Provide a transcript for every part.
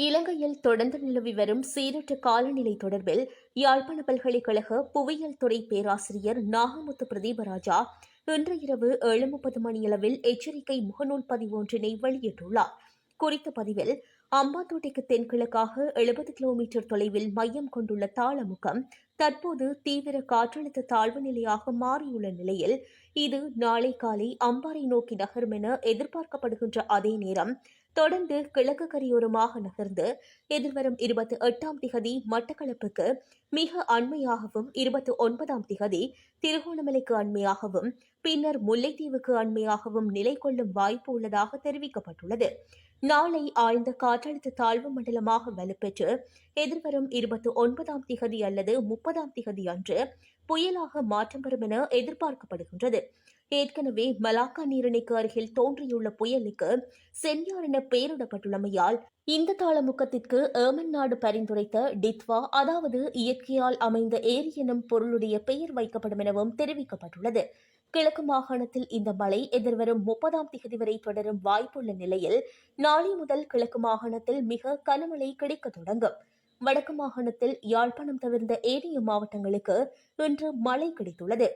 இலங்கையில் தொடர்ந்து நிலவி வரும் சீரற்ற காலநிலை தொடர்பில் யாழ்ப்பாண பல்கலைக்கழக புவியியல் துறை பேராசிரியர் நாகமுத்து பிரதீபராஜா இன்று இரவு ஏழு முப்பது மணியளவில் எச்சரிக்கை முகநூல் பதிவு ஒன்றினை வெளியிட்டுள்ளார். குறித்த பதிவில் அம்பாத்தோட்டைக்கு தென்கிழக்காக எழுபது கிலோமீட்டர் தொலைவில் மையம் கொண்டுள்ள தாளமுகம் தற்போது தீவிர காற்றழுத்த தாழ்வு நிலையாக மாறியுள்ள நிலையில் இது நாளை காலை அம்பாறை நோக்கி நகரும் என எதிர்பார்க்கப்படுகின்ற அதே நேரம் தொடர்ந்து கிழக்கு கரையோரமாக நகர்ந்து எதிர்வரும் இருபத்தி எட்டாம் திகதி மட்டக்களப்புக்கு மிக அண்மையாகவும் இருபத்தி ஒன்பதாம் திகதி திருகோணமலைக்கு அண்மையாகவும் பின்னர் முல்லைத்தீவுக்கு அண்மையாகவும் நிலை கொள்ளும் வாய்ப்பு உள்ளதாக தெரிவிக்கப்பட்டுள்ளது. நாளை ஆழ்ந்த காற்றழுத்த தாழ்வு மண்டலமாக வலுப்பெற்று எதிர்வரும் இருபத்தி ஒன்பதாம் திகதி அல்லது முப்பதாம் திகதி அன்று புயலாக மாற்றம் பெறும் என எதிர்பார்க்கப்படுகின்றது. ஏற்கனவே மலாக்கா நீரிணைக்கு அருகில் தோன்றியுள்ள புயலுக்கு சென்யார் என பெயரிடப்பட்டுள்ளமையால் இந்த தாளமுக்கத்திற்கு ஏமன் நாடு பரிந்துரைத்த டித்வா அதாவது இயற்கையால் அமைந்த ஏரி எனும் பொருளுடைய பெயர் வைக்கப்படும் எனவும் தெரிவிக்கப்பட்டுள்ளது. கிழக்கு மாகாணத்தில் இந்த மழை எதிர்வரும் முப்பதாம் திகதி வரை தொடரும் வாய்ப்புள்ள நிலையில் நாளை முதல் கிழக்கு மாகாணத்தில் மிக கனமழை கிடைக்க தொடங்கும். வடக்கு மாகாணத்தில் யாழ்ப்பாணம் தவிர்ந்த ஏனைய மாவட்டங்களுக்கு இன்று மழை கிடைத்துள்ளது.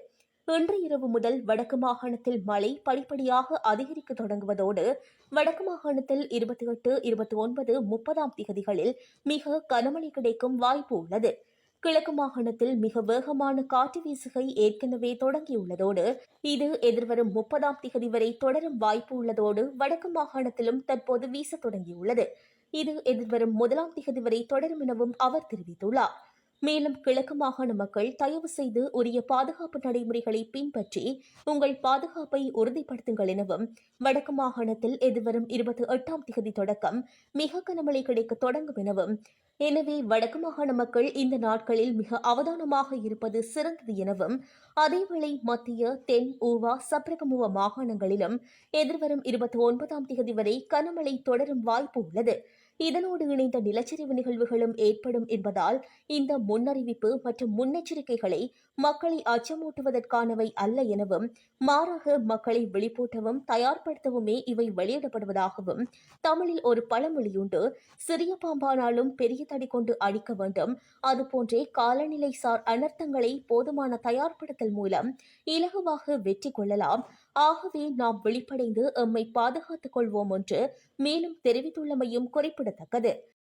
இன்று இரவு முதல் வடக்கு மாகாணத்தில் மழை படிப்படியாக அதிகரிக்க தொடங்குவதோடு வடக்கு மாகாணத்தில் இருபத்தி எட்டு இருபத்தி ஒன்பது முப்பதாம் திகதிகளில் மிக கனமழை கிடைக்கும் வாய்ப்பு உள்ளது. கிழக்கு மாகாணத்தில் மிக வேகமான காற்று வீசுகை ஏற்கனவே தொடங்கியுள்ளதோடு இது எதிர்வரும் முப்பதாம் திகதி வரை தொடரும் வாய்ப்பு உள்ளதோடு வடக்கு மாகாணத்திலும் தற்போது வீச தொடங்கியுள்ளது. இது எதிர்வரும் முதலாம் திகதி வரை தொடரும் எனவும் அவர் தெரிவித்துள்ளார். மேலும் கிழக்கு மாகாண மக்கள் தயவு செய்து உரிய பாதுகாப்பு நடைமுறைகளை பின்பற்றி உங்கள் பாதுகாப்பை உறுதிப்படுத்துங்கள் எனவும் வடக்கு மாகாணத்தில் எதிர்வரும் இருபத்தி எட்டாம் திகதி தொடக்கம் மிக கனமழை கிடைக்க தொடங்கும் எனவும் எனவே வடக்கு மாகாண மக்கள் இந்த நாட்களில் மிக அவதானமாக இருப்பது சிறந்தது எனவும் அதேவேளை மத்திய தென் ஊவா சப்ரகமுவ மாகாணங்களிலும் எதிர்வரும் இருபத்தி ஒன்பதாம் திகதி வரை கனமழை தொடரும் வாய்ப்பு உள்ளது. இதனோடு இணைந்த நிலச்சரிவு நிகழ்வுகளும் ஏற்படும் என்பதால் இந்த முன்னறிவிப்பு மற்றும் முன்னெச்சரிக்கைகளை மக்களை அச்சமூட்டுவதற்கானவை அல்ல எனவும் மாறாக மக்களை விழிப்பூட்டவும் தயார்படுத்தவுமே இவை வெளியிடப்படுவதாகவும் தமிழில் ஒரு பழமொழியுண்டு சிறிய பாம்பானாலும் பெரிய தடி கொண்டு அடிக்க வேண்டும். அதுபோன்றே காலநிலை சார் அனர்த்தங்களை போதுமான தயார்படுத்தல் மூலம் இலகுவாக வெற்றி கொள்ளலாம். ஆகவே நாம் விழிப்படைந்து எம்மை பாதுகாத்துக் கொள்வோம் என்று மேலும் தெரிவித்துள்ளமையும் குறிப்பிடத்தக்கது.